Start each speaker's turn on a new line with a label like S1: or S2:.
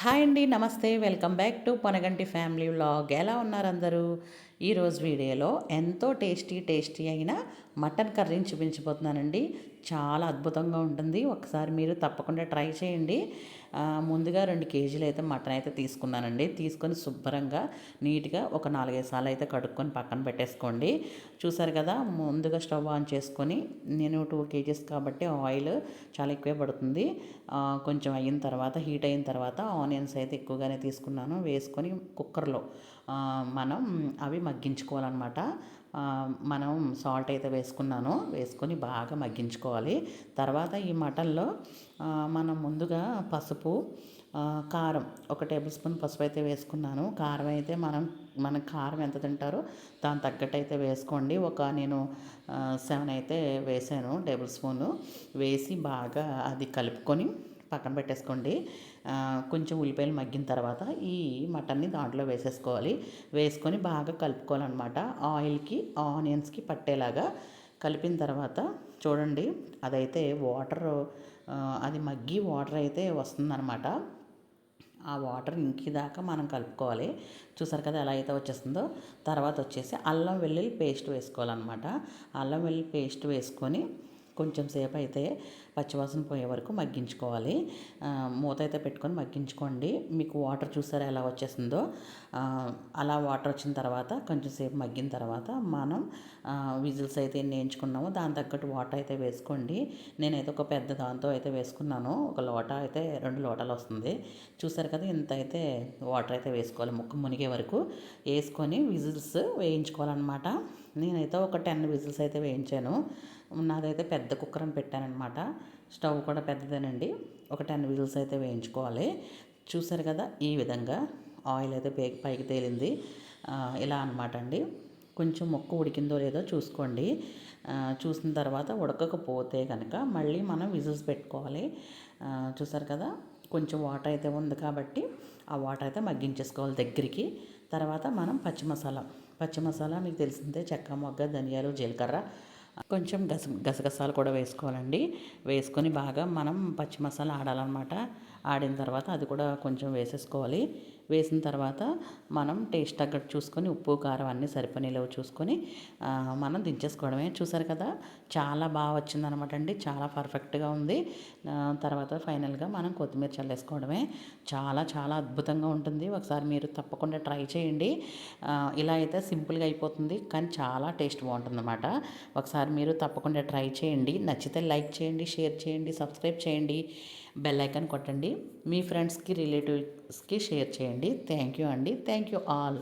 S1: Hi అండి నమస్తే. Welcome back to Ponaganti family vlog. ఎలా ఉన్నారు అందరూ? ఈరోజు వీడియోలో ఎంతో టేస్టీ టేస్టీ అయిన మటన్ కర్రీని చూపించబోతున్నానండి. చాలా అద్భుతంగా ఉంటుంది. ఒకసారి మీరు తప్పకుండా ట్రై చేయండి. ముందుగా రెండు కేజీలు అయితే మటన్ అయితే తీసుకున్నానండి. తీసుకొని శుభ్రంగా నీట్గా ఒక నాలుగైదు సార్లు అయితే కడుక్కొని పక్కన పెట్టేసుకోండి. చూసారు కదా ముందుగా స్టవ్ ఆన్ చేసుకొని నేను టూ కేజీస్ కాబట్టి ఆయిల్ చాలా ఎక్కువే పడుతుంది. కొంచెం అయిన తర్వాత హీట్ అయిన తర్వాత ఆనియన్స్ అయితే ఎక్కువగానే తీసుకున్నాను. వేసుకొని కుక్కర్లో మనం అవి మగ్గించుకోవాలన్నమాట. మనం సాల్ట్ అయితే వేసుకున్నాను. వేసుకొని బాగా మగ్గించుకోవాలి. తర్వాత ఈ మటన్లో మనం ముందుగా పసుపు కారం ఒక టేబుల్ స్పూన్ పసుపు అయితే వేసుకున్నాను. కారం అయితే మనం మన కారం ఎంత తింటారో దాని తగ్గట్టు అయితే వేసుకోండి. ఒక నేను సెవెన్ అయితే వేసాను టేబుల్ స్పూను. వేసి బాగా అది కలుపుకొని పక్కన పెట్టేసుకోండి. కొంచెం ఉల్లిపాయలు మగ్గిన తర్వాత ఈ మటన్ని దాంట్లో వేసేసుకోవాలి. వేసుకొని బాగా కలుపుకోవాలన్నమాట. ఆయిల్కి ఆనియన్స్కి పట్టేలాగా కలిపిన తర్వాత చూడండి అదైతే వాటర్ అది మగ్గి వాటర్ అయితే వస్తుందన్నమాట. ఆ వాటర్ ఇంకిదాకా మనం కలుపుకోవాలి. చూసారు కదా ఎలా అయితే వచ్చేస్తుందో? తర్వాత వచ్చేసి అల్లం వెల్లుల్లి పేస్ట్ వేసుకోవాలన్నమాట. అల్లం వెల్లుల్లి పేస్ట్ వేసుకొని కొంచెం సేపు అయితే పచ్చివాసన పోయే వరకు మగ్గించుకోవాలి. మూత అయితే పెట్టుకొని మగ్గించుకోండి. మీకు వాటర్ చూసారా ఎలా వచ్చేసిందో? అలా వాటర్ వచ్చిన తర్వాత కొంచెం సేపు మగ్గిన తర్వాత మనం విజిల్స్ అయితే ఎన్ని వేయించుకున్నామో దాని తగ్గట్టు వాటర్ అయితే వేసుకోండి. నేనైతే ఒక పెద్ద దాంతో అయితే వేసుకున్నాను. ఒక లోట అయితే రెండు లోటాలు వస్తుంది. చూసారు కదా ఇంత అయితే వాటర్ అయితే వేసుకోవాలి. ముక్క మునిగే వరకు వేసుకొని విజిల్స్ వేయించుకోవాలన్నమాట. నేనైతే ఒక టెన్ విజిల్స్ అయితే వేయించాను. నాదైతే పెద్ద కుక్కర్ అని పెట్టానమాట స్టవ్ కూడా పెద్దదేనండి. ఒక టెన్ విజిల్స్ అయితే వేయించుకోవాలి. చూసారు కదా ఈ విధంగా ఆయిల్ అయితే పైకి తేలింది. ఇలా అనమాట అండి. కొంచెం మొక్క ఉడికిందో లేదో చూసుకోండి. చూసిన తర్వాత ఉడకకపోతే కనుక మళ్ళీ మనం విజిల్స్ పెట్టుకోవాలి. చూసారు కదా కొంచెం వాటర్ అయితే ఉంది కాబట్టి ఆ వాటర్ అయితే మగ్గించేసుకోవాలి దగ్గరికి. తర్వాత మనం పచ్చి మసాలా పచ్చి మసాలా మీకు తెలిసిందే చెక్క మొగ్గ ధనియాలు జీలకర్ర కొంచెం గస గసగసాలు కూడా వేసుకోవాలండి. వేసుకొని బాగా మనం పచ్చి మసాలా ఆడాలన్నమాట. ఆడిన తర్వాత అది కూడా కొంచెం వేసేసుకోవాలి. వేసిన తర్వాత మనం టేస్ట్ తగ్గట్టు చూసుకొని ఉప్పు కారం అన్నీ సరిపోయినలో చూసుకొని మనం దించేసుకోవడమే. చూసారు కదా చాలా బాగా వచ్చిందనమాట అండి. చాలా పర్ఫెక్ట్గా ఉంది. తర్వాత ఫైనల్గా మనం కొత్తిమీర చల్లేసుకోవడమే. చాలా చాలా అద్భుతంగా ఉంటుంది. ఒకసారి మీరు తప్పకుండా ట్రై చేయండి. ఇలా అయితే సింపుల్గా అయిపోతుంది కానీ చాలా టేస్ట్ బాగుంటుంది అనమాట ఒకసారి మీరు తప్పకుండా ట్రై చేయండి. నచ్చితే లైక్ చేయండి షేర్ చేయండి సబ్స్క్రైబ్ చేయండి. బెల్ ఐకాన్ కొట్టండి. మీ ఫ్రెండ్స్కి రిలేటివ్స్కి షేర్ చేయండి. థ్యాంక్ యూ అండి. Thank you all